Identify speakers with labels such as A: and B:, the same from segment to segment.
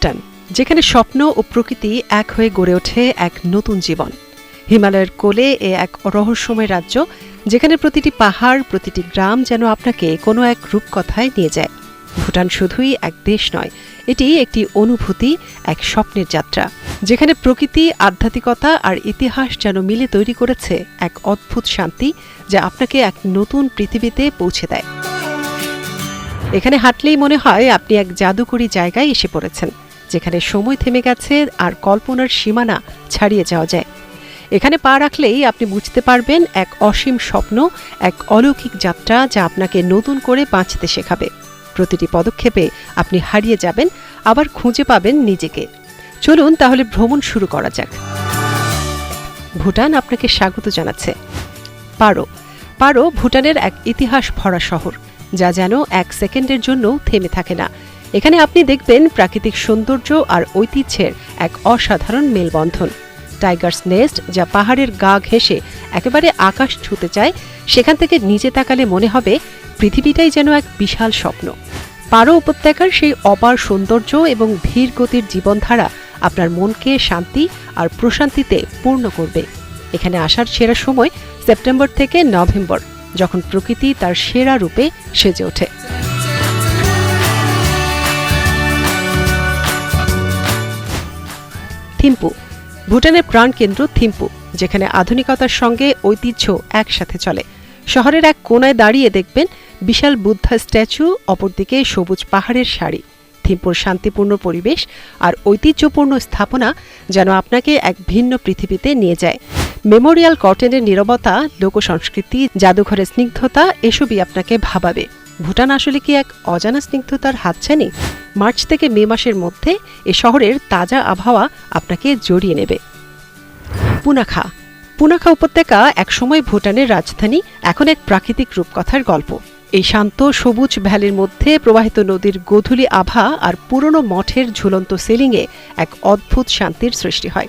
A: ভুটান, যেখানে স্বপ্ন ও প্রকৃতি এক হয়ে গড়ে ওঠে এক নতুন জীবন। হিমালয়ের কোলে এ এক রহস্যময় রাজ্য, যেখানে প্রতিটি পাহাড়, প্রতিটি গ্রাম যেন আপনাকে কোনো এক রূপকথায় নিয়ে যায়। ভুটান শুধুই এক দেশ নয়, এটি একটি অনুভূতি, এক স্বপ্নের যাত্রা, যেখানে প্রকৃতি, আধ্যাত্মিকতা আর ইতিহাস যেন মিলে তৈরি করেছে এক অদ্ভুত শান্তি যা আপনাকে এক নতুন পৃথিবীতে পৌঁছে দেয়। এখানে হাঁটলেই মনে হয় আপনি এক জাদুকরী জায়গায় এসে পড়েছেন। যেখানে সময় থেমে গেছে আর কল্পনার সীমানা ছাড়িয়ে যাওয়া যায়। এখানে পা রাখলেই আপনি বুঝতে পারবেন এক অসীম স্বপ্ন, এক অলৌকিক যাত্রা যা আপনাকে নতুন করে বাঁচতে শেখাবে। প্রতিটি পদক্ষেপে আপনি হারিয়ে যাবেন, আবার খুঁজে পাবেন নিজেকে। চলুন তাহলে ভ্রমণ শুরু করা যাক। ভুটান আপনাকে স্বাগত জানাচ্ছে। পারো। পারো ভুটানের এক ইতিহাস ভরা শহর, যা যেন এক সেকেন্ডের জন্য থেমে থাকে না। এখানে আপনি দেখবেন প্রাকৃতিক সৌন্দর্য আর ঐতিহ্যের এক অসাধারণ মেলবন্ধন। টাইগার্স নেস্ট যা পাহাড়ের গা ঘেঁষে একেবারে আকাশ ছুতে চায়, সেখান থেকে নিচে তাকালে মনে হবে পৃথিবীটাই যেন এক বিশাল স্বপ্ন। পারো উপত্যকার সেই অপার সৌন্দর্য এবং ধীর গতির জীবনধারা আপনার মনকে শান্তি আর প্রশান্তিতে পূর্ণ করবে। এখানে আসার সেরা সময় সেপ্টেম্বর থেকে নভেম্বর, যখন প্রকৃতি তার সেরা রূপে সেজে ওঠে। থিম্পু, ভুটানের প্রাণকেন্দ্র থিম্পু, যেখানে আধুনিকতার সঙ্গে ঐতিহ্য একসাথে চলে। শহরের এক কোনায় দাঁড়িয়ে দেখবেন বিশাল বুদ্ধা স্ট্যাচু, অপরদিকে সবুজ পাহাড়ের সারি। থিম্পুর শান্তিপূর্ণ পরিবেশ আর ঐতিহ্যপূর্ণ স্থাপনা যেন আপনাকে এক ভিন্ন পৃথিবীতে নিয়ে যায়। মেমোরিয়াল কর্টেনের নীরবতা, লোকসংস্কৃতি, জাদুঘরের স্নিগ্ধতা, এসবই আপনাকে ভাবাবে। ভুটান আসলে কি এক অজানা স্নিগ্ধতার হাতছানি? মার্চ থেকে মে মাসের মধ্যে এ শহরের তাজা আবহাওয়া আপনাকে জড়িয়ে নেবে। পুনাখা। পুনাখা উপত্যকা একসময় ভুটানের রাজধানী, এখন এক প্রাকৃতিক রূপকথার গল্প। এই শান্ত সবুজ ভ্যালির মধ্যে প্রবাহিত নদীর গোধূলি আভা আর পুরনো মঠের ঝুলন্ত সিলিংয়ে এক অদ্ভুত শান্তির সৃষ্টি হয়।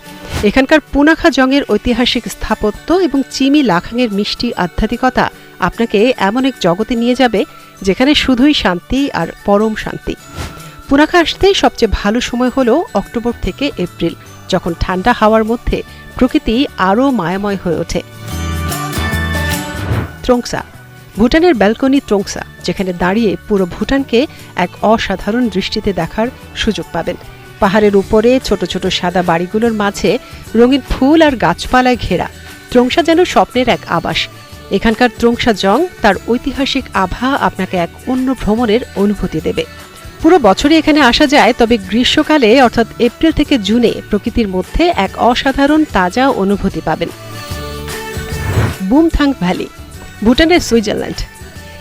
A: এখানকার পুনাখা জংয়ের ঐতিহাসিক স্থাপত্য এবং চিমি লাখাংয়ের মিষ্টি আধ্যাত্মিকতা আপনাকে এমন এক জগতে নিয়ে যাবে যেখানে শুধুই শান্তি আর পরম শান্তি। পুনাখা আসতে সবচেয়ে ভালো সময় হলো অক্টোবর থেকে এপ্রিল, যখন ঠান্ডা হাওয়ার মধ্যে প্রকৃতি আরও মায়াময় হয়ে ওঠে। ত্রংসা, ভুটানের ব্যালকনি ত্রংসা, যেখানে দাঁড়িয়ে পুরো ভুটানকে এক অসাধারণ দৃষ্টিতে দেখার সুযোগ পাবেন। পাহাড়ের উপরে ছোট ছোট সাদা বাড়িগুলোর মাঝে রঙিন ফুল আর গাছপালায় ঘেরা, ত্রংসা যেন স্বপ্নের এক আবাস। এখানকার ত্রংসা জং তার ঐতিহাসিক আভা আপনাকে এক অন্য ভ্রমণের অনুভূতি দেবে। পুরো বছরই এখানে আসা যায়, তবে গ্রীষ্মকালে, অর্থাৎ এপ্রিল থেকে জুনে, প্রকৃতির মধ্যে এক অসাধারণ তাজা অনুভূতি পাবেন। বুমথাং ভ্যালি, ভুটানের সুইজারল্যান্ড।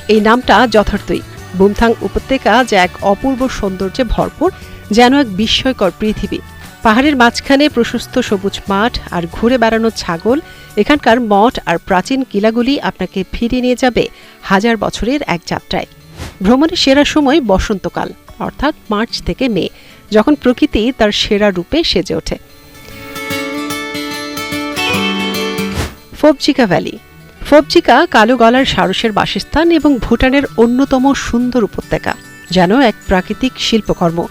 A: এই নামটা যথার্থই। বুমথাং উপত্যকা যা এক অপূর্ব সৌন্দর্যে ভরপুর, যেন এক বিস্ময়কর পৃথিবী। পাহাড়ের মাঝখানে প্রশস্ত সবুজ মাঠ আর ঘুরে বেড়ানো ছাগল, এখানকার মঠ আর প্রাচীন কিলাগুলি আপনাকে ফিরিয়ে নিয়ে যাবে হাজার বছরের এক যাত্রায়। ভ্রমণের সেরা সময় বসন্তকাল। অর্থাৎ মার্চ থেকে মে, যখন প্রকৃতি তার সেরা রূপে সেজে ওঠে। ফবজিকা ভ্যালি। ফবজিকা কালো গলার সারসের বাসস্থান এবং ভুটানের অন্যতম সুন্দর উপত্যকা, যেন এক প্রাকৃতিক শিল্পকর্ম।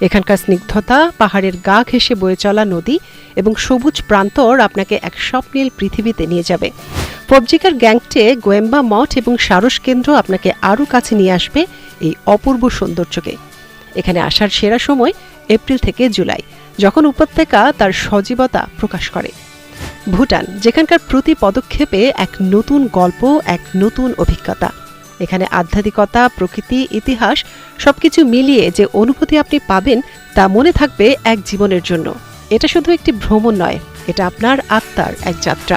A: এখানকার স্নিগ্ধতা, পাহাড়ের গা ঘেঁষে বয়ে চলা নদী এবং সবুজ প্রান্তর আপনাকে এক স্বপ্নীল পৃথিবীতে নিয়ে যাবে। পবজিকার গ্যাংটে গোয়েম্বা মঠ এবং সারস কেন্দ্র আপনাকে আরও কাছে নিয়ে আসবে এই অপূর্ব সৌন্দর্যকে। এখানে আসার সেরা সময় এপ্রিল থেকে জুলাই, যখন উপত্যকা তার সজীবতা প্রকাশ করে। ভুটান, যেখানকার প্রতি পদক্ষেপে এক নতুন গল্প, এক নতুন অভিজ্ঞতা। এখানে আধ্যাত্মিকতা, প্রকৃতি, ইতিহাস সবকিছু মিলিয়ে যে অনুভূতি আপনি পাবেন তা মনে থাকবে এক জীবনের জন্য। এটা শুধু একটি ভ্রমণ নয়, এটা আপনার আত্মার এক যাত্রা।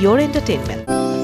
B: your entertainment.